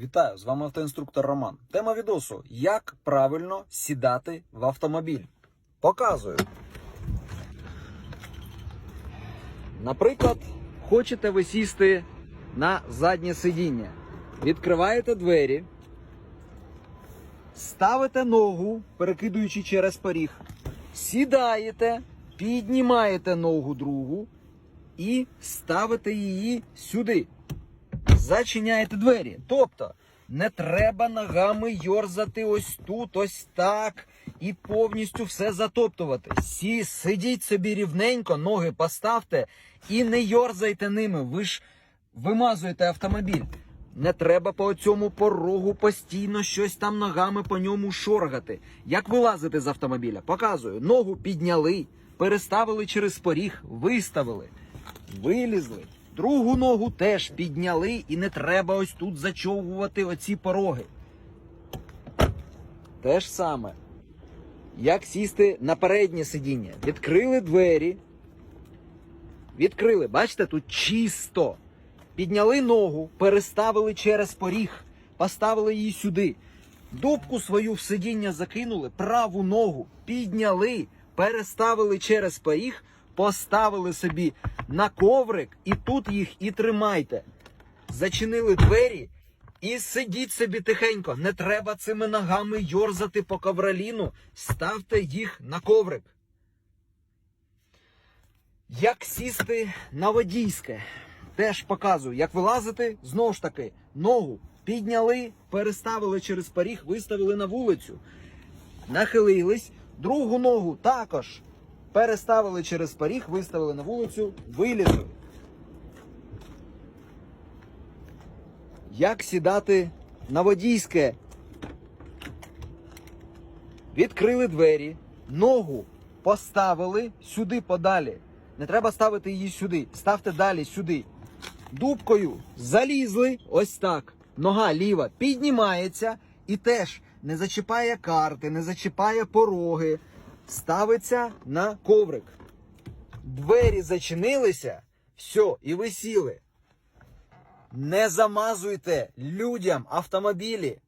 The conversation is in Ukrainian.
Вітаю, з вами автоінструктор Роман. Тема відосу: як правильно сідати в автомобіль. Показую. Наприклад, хочете ви сісти на заднє сидіння. Відкриваєте двері, ставите ногу, перекидуючи через поріг, сідаєте, піднімаєте ногу другу і ставите її сюди зачиняєте двері. Тобто не треба ногами йорзати ось тут, ось так, і повністю все затоптувати. Сі, сидіть собі рівненько, ноги поставте і не йорзайте ними. Ви ж вимазуєте автомобіль. Не треба по цьому порогу постійно щось там ногами по ньому шоргати. Як вилазити з автомобіля? Показую. Ногу підняли, переставили через поріг, виставили, вилізли. Другу ногу теж підняли і не треба ось тут зачовувати оці пороги. Те ж саме. Як сісти на переднє сидіння? Відкрили двері. Відкрили, бачите, тут чисто. Підняли ногу, переставили через поріг, поставили її сюди. Дубку свою в сидіння закинули, праву ногу підняли, переставили через поріг, поставили собі на коврик і тут їх і тримайте. Зачинили двері і сидіть собі тихенько. Не треба цими ногами йорзати по ковроліну. Ставте їх на коврик. Як сісти на водійське? Теж показую, як вилазити, знову ж таки, ногу підняли, переставили через поріг, виставили на вулицю. Нахилились, другу ногу також переставили через поріг, виставили на вулицю, вилізли. Як сідати на водійське? Відкрили двері, ногу поставили сюди подалі. Не треба ставити її сюди. Ставте далі сюди. Дубкою залізли ось так. Нога ліва піднімається і теж не зачіпає карти, не зачіпає пороги. Ставиться на коврик. Двері зачинилися, все, і ви сіли. Не замазуйте людям автомобілі.